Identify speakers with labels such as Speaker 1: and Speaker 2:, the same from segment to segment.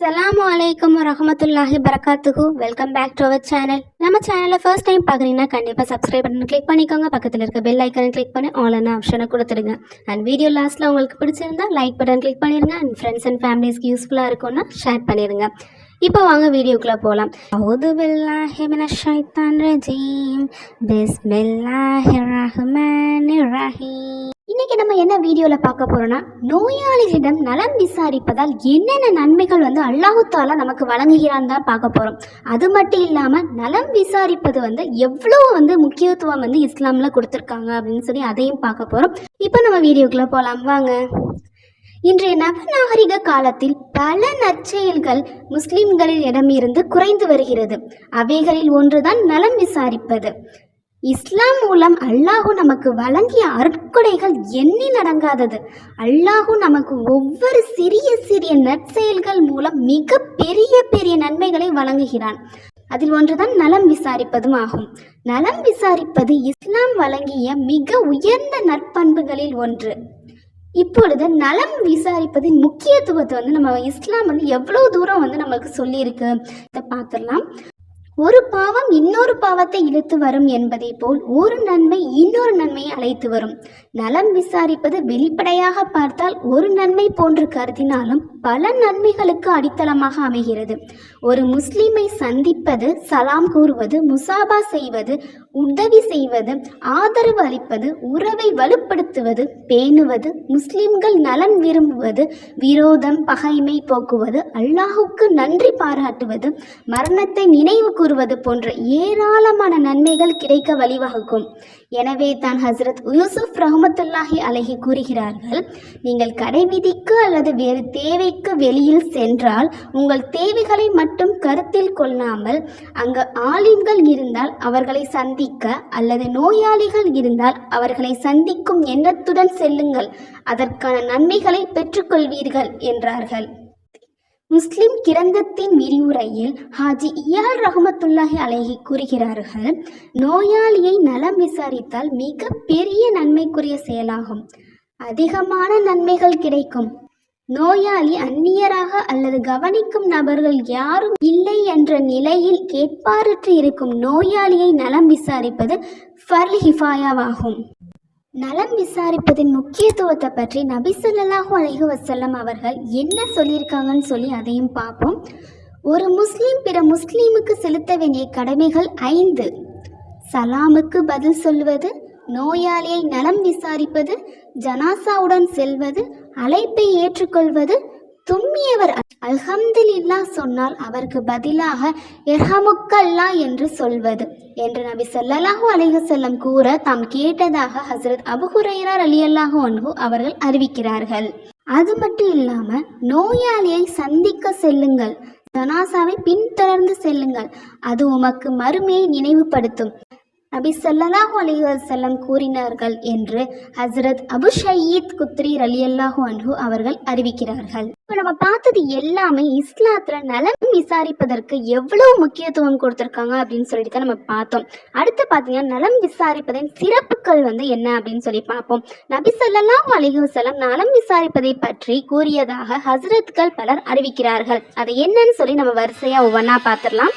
Speaker 1: சலாம் அலைக்கும் ரஹமத்துல்லாஹி பரகாத்துகு welcome back to our channel நம்ம சேனலை ஃபர்ஸ்ட் டைம் பார்க்குறீங்கன்னா கண்டிப்பாக சப்ஸ்கிரைப் பண்ணி கிளிக் பண்ணிக்கோங்க. பக்கத்தில் இருக்க பெல் ஐக்கனை கிளிக் பண்ணி ஆல் ஆப்ஷனை கொடுத்துடுங்க. அண்ட் வீடியோ லாஸ்ட்டில் உங்களுக்கு பிடிச்சிருந்தா லைக் பட்டன் கிளிக் பண்ணிடுங்க. அண்ட் ஃப்ரெண்ட்ஸ் அண்ட் ஃபேமிலிஸ்க்கு யூஸ்ஃபுல்லாக இருக்கும்னா ஷேர் பண்ணிடுங்க. இப்போ வாங்க வீடியோக்குள்ளே போகலாம் அவுது பில்லாஹி மினஷ் ஷைத்தான் ரஜீம் பிஸ்மில்லாஹிர் ரஹ்மானிர் ரஹீம் இன்னைக்கு நம்ம என்ன வீடியோவில் பார்க்க போறோம்னா நோயாளிகளிடம் நலம் விசாரிப்பதால் என்னென்ன நன்மைகள் வந்து அல்லாஹு நமக்கு வழங்குகிறான் தான் பார்க்க போறோம். அது மட்டும் இல்லாம நலம் விசாரிப்பது வந்து எவ்வளவு வந்து முக்கியத்துவம் வந்து இஸ்லாம்ல கொடுத்துருக்காங்க அப்படின்னு சொல்லி அதையும் பார்க்க போறோம். இப்போ நம்ம வீடியோக்குள்ள போகலாம் வாங்க. இன்றைய நவநாகரிக காலத்தில் பல நற்செயல்கள் முஸ்லிம்களிடமிருந்து குறைந்து வருகிறது. அவைகளில் ஒன்றுதான் நலம் விசாரிப்பது. இஸ்லாம் மூலம் அல்லாஹு நமக்கு வழங்கிய அற்கொடைகள் எண்ணி நடங்காதது. அல்லாஹு நமக்கு ஒவ்வொரு சிறிய சிறிய நற்செயல்கள் மூலம் மிக பெரிய பெரிய நன்மைகளை வழங்குகிறான். அதில் ஒன்றுதான் நலம் விசாரிப்பதும் ஆகும். நலம் விசாரிப்பது இஸ்லாம் வழங்கிய மிக உயர்ந்த நற்பண்புகளில் ஒன்று. இப்பொழுது நலம் விசாரிப்பதின் முக்கியத்துவத்தை வந்து நம்ம இஸ்லாம் வந்து எவ்வளோ தூரம் வந்து நம்மளுக்கு சொல்லியிருக்கு? இதை பார்த்துடலாம். ஒரு பாவம் இன்னொரு பாவத்தை இழுத்து வரும் என்பதை போல் ஒரு நன்மை இன்னொரு நன்மையை அழைத்து வரும். நலம் விசாரிப்பது வெளிப்படையாக பார்த்தால் ஒரு நன்மை போன்று கருதினாலும் பல நன்மைகளுக்கு அடித்தளமாக அமைகிறது. ஒரு முஸ்லிமை சந்திப்பது சலாம் கூறுவது முசாபா செய்வது உதவி செய்வது ஆதரவு அளிப்பது உறவை வலுப்படுத்துவது பேணுவது முஸ்லிம்கள் நலன் விரும்புவது விரோதம் பகைமை போக்குவது அல்லாஹுக்கு நன்றி பாராட்டுவது மரணத்தை நினைவு கூறுவது போன்ற ஏராளமான நன்மைகள் கிடைக்க வழிவகுக்கும். எனவே தான் ஹசரத் யூசுப் ரஹமத்துல்லாஹி அலஹி கூறுகிறார்கள் நீங்கள் கடைவிதிக்கு அல்லது வேறு தேவைக்கு வெளியில் சென்றால் உங்கள் தேவைகளை மட்டும் கருத்தில் கொள்ளாமல் அங்கு ஆலிம்கள் இருந்தால் அவர்களை சந்திக்க அல்லது நோயாளிகள் இருந்தால் அவர்களை சந்திக்கும் எண்ணத்துடன் செல்லுங்கள். அதற்கான நன்மைகளை பெற்றுக்கொள்வீர்கள் என்றார்கள். முஸ்லிம் கிரந்தத்தின் விரிவுரையில் ஹாஜி இயால் ரஹமத்துல்லாஹி அழகி கூறுகிறார்கள் நோயாளியை நலம் விசாரித்தால் மிக பெரிய நன்மைக்குரிய செயலாகும். அதிகமான நன்மைகள் கிடைக்கும். நோயாளி அந்நியராக அல்லது கவனிக்கும் நபர்கள் யாரும் இல்லை என்ற நிலையில் கேட்பாரற்று இருக்கும் நோயாளியை நலம் விசாரிப்பது ஃபர்ல் ஹிஃபாயாவாகும். நலம் விசாரிப்பதின் முக்கியத்துவத்தை பற்றி நபிசல்லாஹு ஸல்லல்லாஹு வசல்லம் அவர்கள் என்ன சொல்லியிருக்காங்கன்னு சொல்லி அதையும் பார்ப்போம். ஒரு முஸ்லீம் பிற முஸ்லீமுக்கு செலுத்த வேண்டிய கடமைகள் ஐந்து. சலாமுக்கு பதில் சொல்வது நோயாளியை நலம் விசாரிப்பது ஜனாசாவுடன் செல்வது அழைப்பை ஏற்றுக்கொள்வது தும்மியவர் அல்ஹம்துலில்லா சொன்னால் அவருக்கு பதிலாக எர்ஹமுக்கல்லா என்று சொல்வது. என்று நபி சொல்லலாஹு அலிஹசல்லம் கூற தாம் கேட்டதாக ஹசரத் அபு அலி அல்லாஹு அன்பு அவர்கள் அறிவிக்கிறார்கள். அது மட்டும் இல்லாம நோயாளியை சந்திக்க செல்லுங்கள். ஜனாசாவை பின்தொடர்ந்து செல்லுங்கள். அது உமக்கு மறுமையை நினைவுபடுத்தும். நபி ஸல்லல்லாஹு அலி வஸல்லம் கூறினார்கள் என்று ஹஸ்ரத் அபு ஷயீத் குத்ரி ரலியல்லாஹு அன்ஹு அவர்கள் அறிவிக்கிறார்கள். இப்போ நம்ம பார்த்தது எல்லாமே இஸ்லாத்துல நலம் விசாரிப்பதற்கு எவ்வளவு முக்கியத்துவம் கொடுத்துருக்காங்க அப்படின்னு சொல்லிட்டு தான் நம்ம பார்த்தோம். அடுத்து பார்த்தீங்கன்னா நலம் விசாரிப்பதின் சிறப்புகள் வந்து என்ன அப்படின்னு சொல்லி பார்ப்போம். நபி ஸல்லல்லாஹு அலைஹி நலம் விசாரிப்பதை பற்றி கூறியதாக ஹஸ்ரத்கள் பலர் அறிவிக்கிறார்கள். அது என்னன்னு சொல்லி நம்ம வரிசையா ஒவ்வொன்றா பார்த்துடலாம்.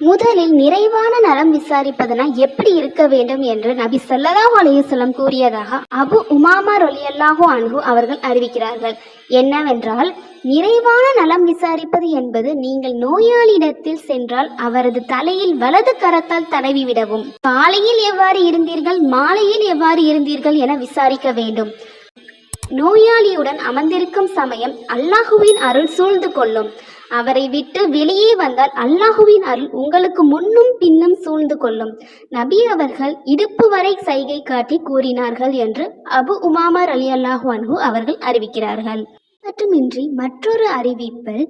Speaker 1: முதலில் நிறைவான நலம் விசாரிப்பதனா எப்படி இருக்க வேண்டும் என்று நபி ஸல்லல்லாஹு அலையுசல்லம் கூறியதாக அபு உமாமா ரொலியல்லாஹோ அன்பு அவர்கள் அறிவிக்கிறார்கள். என்னவென்றால் நிறைவான நலம் விசாரிப்பது என்பது நீங்கள் நோயாளியிடத்தில் சென்றால் அவரது தலையில் வலது கரத்தால் தடவி விடவும். காலையில் எவ்வாறு இருந்தீர்கள் மாலையில் எவ்வாறு இருந்தீர்கள் என விசாரிக்க வேண்டும். நோயாளியுடன் அமர்ந்திருக்கும் சமயம் அல்லாஹுவின் அருள் சூழ்ந்து கொள்ளும். அவரை விட்டு வெளியே வந்தால் அல்லாஹுவின் அருள் உங்களுக்கு முன்னும் பின்னும் சூழ்ந்து கொள்ளும். நபி அவர்கள் இடுப்பு வரை சைகை காட்டி கூறினார்கள் என்று அபு உமாமர் அலி அல்லாஹு அன்ஹு அவர்கள் அறிவிக்கிறார்கள். மட்டுமின்றி மற்றொரு அறிவிப்பில்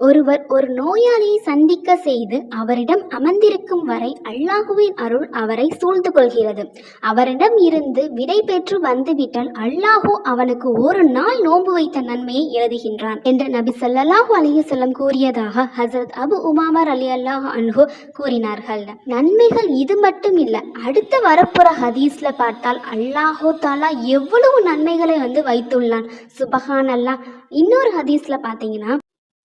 Speaker 1: ஒருவர் ஒரு நோயாளியை சந்திக்க செய்து அவரிடம் அமர்ந்திருக்கும் வரை அல்லாஹுவின் அருள் அவரை சூழ்ந்து கொள்கிறது. அவரிடம் இருந்து விடை பெற்று வந்துவிட்டால் அல்லாஹு அவனுக்கு ஒரு நாள் நோன்பு வைத்த நன்மையை எழுதுகின்றான் என்று நபி ஸல்லல்லாஹு அலைஹி கூறியதாக ஹசரத் அபு உமாமர் அலி அல்லாஹ் அன்ஹு கூறினார்கள். நன்மைகள் இது மட்டும் இல்லை அடுத்து வரப்புற ஹதீஸ்ல பார்த்தால் அல்லாஹு தாலா எவ்வளவு நன்மைகளை வந்து வைத்துள்ளான். சுபஹான் அல்லாஹ் இன்னொரு ஹதீஸ்ல பார்த்தீங்கன்னா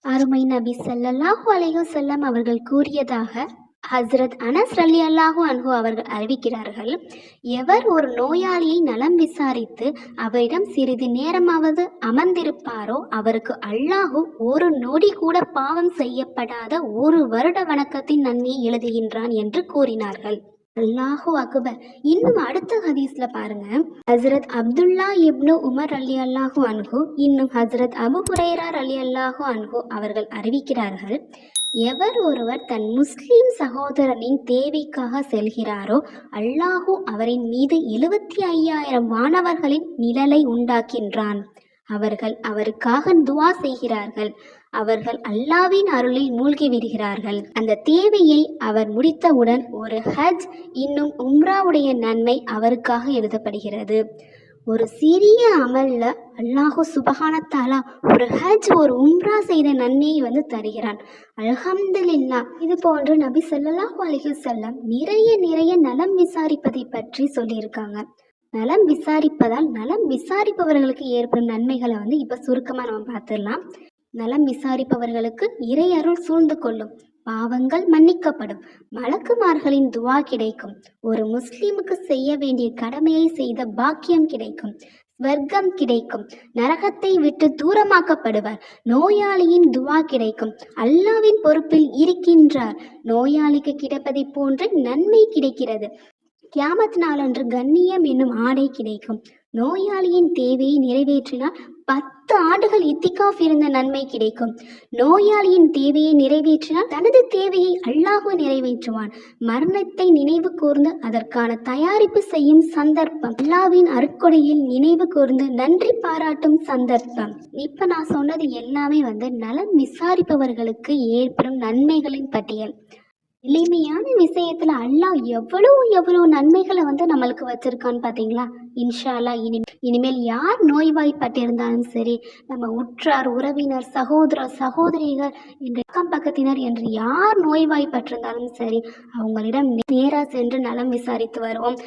Speaker 1: அருமை நபி ஸல்லல்லாஹு அலைஹி செல்லம் அவர்கள் கூறியதாக ஹஸ்ரத் அனஸ் அலி அல்லாஹு அன்ஹு அவர்கள் அறிவிக்கிறார்கள் எவர் ஒரு நோயாளியை நலம் விசாரித்து அவரிடம் சிறிது நேரமாவது அமர்ந்திருப்பாரோ அவருக்கு அல்லாஹு ஒரு நொடி கூட பாவம் செய்யப்படாத ஒரு வருட வணக்கத்தின் நன்மையை எழுதுகின்றான் என்று கூறினார்கள். அல்லாஹு அக்பர். இன்னும் அடுத்த ஹதீஸ்ல பாருங்க. ஹசரத் அப்துல்லா இப்னு உமர் அலி அல்லாஹு அன்ஹு இன்னும் ஹசரத் அபு குரேரார் அலி அல்லாஹு அன்ஹு அவர்கள் அறிவிக்கிறார்கள் எவர் ஒருவர் தன் முஸ்லிம் சகோதரனின் தேவைக்காக செல்கிறாரோ அல்லாஹு அவரின் மீது எழுபத்தி ஐயாயிரம் வானவர்களின் நிழலை உண்டாக்கின்றான். அவர்கள் அவருக்காக துவா செய்கிறார்கள். அவர்கள் அல்லாவின் அருளில் மூழ்கி விடுகிறார்கள். அந்த தேவையை அவர் முடித்தவுடன் ஒரு ஹஜ் இன்னும் உம்ராவுடைய நன்மை அவருக்காக எழுதப்படுகிறது. ஒரு சிறிய அமல்ல அல்லாஹு சுபகானத்தாலா ஒரு ஹஜ் ஒரு உம்ரா செய்த நன்மையை வந்து தருகிறான். அல்ஹம்துலில்லா இது போன்று நபி ஸல்லல்லாஹு அலைஹி செல்லம் நிறைய நிறைய நலம் விசாரிப்பதை பற்றி சொல்லியிருக்காங்க. நலம் விசாரிப்பதால் நலம் விசாரிப்பவர்களுக்கு ஏற்படும் நன்மைகளை வந்து இப்போ சுருக்கமாக நம்ம பார்த்துடலாம். நலம் விசாரிப்பவர்களுக்கு இறை அருள் சூழ்ந்து கொள்ளும். பாவங்கள் மன்னிக்கப்படும். மலக்குமார்களின் துவா கிடைக்கும். ஒரு முஸ்லிமுக்கு செய்ய வேண்டிய கடமையை செய்த பாக்கியம் கிடைக்கும். ஸ்வர்க்கம் கிடைக்கும். நரகத்தை விட்டு தூரமாக்கப்படுவர். நோயாளியின் துவா கிடைக்கும். அல்லாவின் பொறுப்பில் இருக்கின்றார். நோயாளிக்கு கிடைப்பதைப் போன்ற நன்மை கிடைக்கிறது. கியாமத் நாளன்று கண்ணியம் என்னும் ஆடை கிடைக்கும். நோயாளியின் தேவையை நிறைவேற்றினால் பத்து ஆண்டுகள் இத்திகாஃப் இருந்த நன்மை கிடைக்கும். நோயாளியின் தேவையை நிறைவேற்றினால் தனது தேவையை அல்லாஹு நிறைவேற்றுவான். மரணத்தை நினைவு கூர்ந்து அதற்கான தயாரிப்பு செய்யும் சந்தர்ப்பம். அல்லாவின் அருக்கொடையில் நினைவு கூர்ந்து நன்றி பாராட்டும் சந்தர்ப்பம். இப்ப நான் சொன்னது எல்லாமே வந்து நலம் விசாரிப்பவர்களுக்கு ஏற்படும் நன்மைகளின் பட்டியல். எளிமையான விஷயத்துல அல்லாஹ் எவ்வளவு எவ்வளவு நன்மைகளை வந்து நம்மளுக்கு வச்சிருக்கான்னு பாத்தீங்களா? இன்ஷா அல்லாஹ் இனி இனிமேல் யார் நோய்வாய்ப்பட்டிருந்தாலும் சரி நம்ம உற்றார் உறவினர் சகோதர சகோதரிகள் என்ற அக்கம் பக்கத்தினர் என்று யார் நோய்வாய்ப்பட்டிருந்தாலும் சரி அவங்களிடம் நேராக சென்று நலம் விசாரித்து வருவோம்.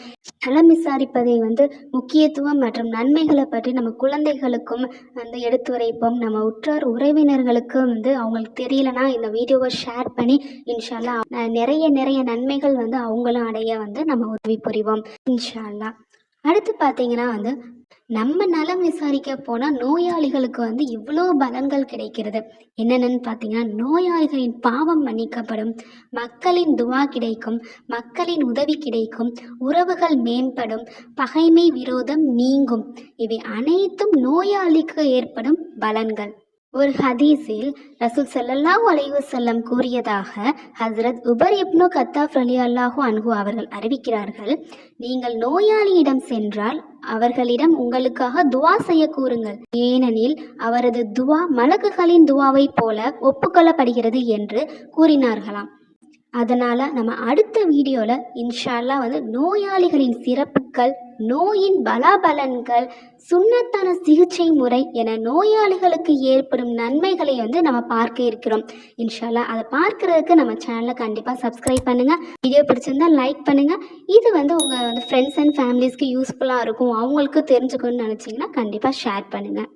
Speaker 1: நலம் விசாரிப்பதை வந்து முக்கியத்துவம் மற்றும் நன்மைகளை பற்றி நம்ம குழந்தைகளுக்கும் வந்து எடுத்துரைப்போம் நம்ம உற்றார் உறவினர்களுக்கும் வந்து அவங்களுக்கு தெரியலனா இந்த வீடியோவை ஷேர் பண்ணி இன்ஷால்லா நிறைய நிறைய நன்மைகள் வந்து அவங்களும் அடைய வந்து நம்ம உதவி புரிவோம். இன்ஷால்லா அடுத்து பார்த்தீங்கன்னா வந்து நம்ம நலம் விசாரிக்க போனால் நோயாளிகளுக்கு வந்து இவ்வளோ பலன்கள் கிடைக்கிறது. என்னென்னு பார்த்தீங்கன்னா நோயாளிகளின் பாவம் மன்னிக்கப்படும் மக்களின் துவா கிடைக்கும் மக்களின் உதவி கிடைக்கும் உறவுகள் மேம்படும் பகைமை விரோதம் நீங்கும். இவை அனைத்தும் நோயாளிக்கு ஏற்படும் பலன்கள். ஒரு ஹதீஸில் ரசூல் ஸல்லல்லாஹு அலைவு செல்லம் கூறியதாக ஹஸ்ரத் உபர் இப்னு கத்தாப் அலி அல்லாஹு அன்ஹு அவர்கள் அறிவிக்கிறார்கள் நீங்கள் நோயாளியிடம் சென்றால் அவர்களிடம் உங்களுக்காக துவா செய்ய கூறுங்கள். ஏனெனில் அவரது துவா மலக்குகளின் துவாவைப் போல ஒப்புக்கொள்ளப்படுகிறது என்று கூறினார்களாம். அதனால் நம்ம அடுத்த வீடியோவில் இன்ஷால்லா வந்து நோயாளிகளின் சிறப்புகள் நோயின் பலாபலன்கள் சுண்ணத்தான சிகிச்சை முறை என நோயாளிகளுக்கு ஏற்படும் நன்மைகளை வந்து நம்ம பார்க்க இருக்கிறோம். இன்ஷால்லா அதை பார்க்கறதுக்கு நம்ம சேனலை கண்டிப்பாக சப்ஸ்கிரைப் பண்ணுங்கள் வீடியோ பிடிச்சிருந்தா லைக் பண்ணுங்கள் இது வந்து உங்கள் வந்து ஃப்ரெண்ட்ஸ் அண்ட் ஃபேமிலிஸ்க்கு யூஸ்ஃபுல்லாக இருக்கும். அவங்களுக்கு தெரிஞ்சுக்கணும்னு நினச்சிங்கன்னா கண்டிப்பாக ஷேர் பண்ணுங்கள்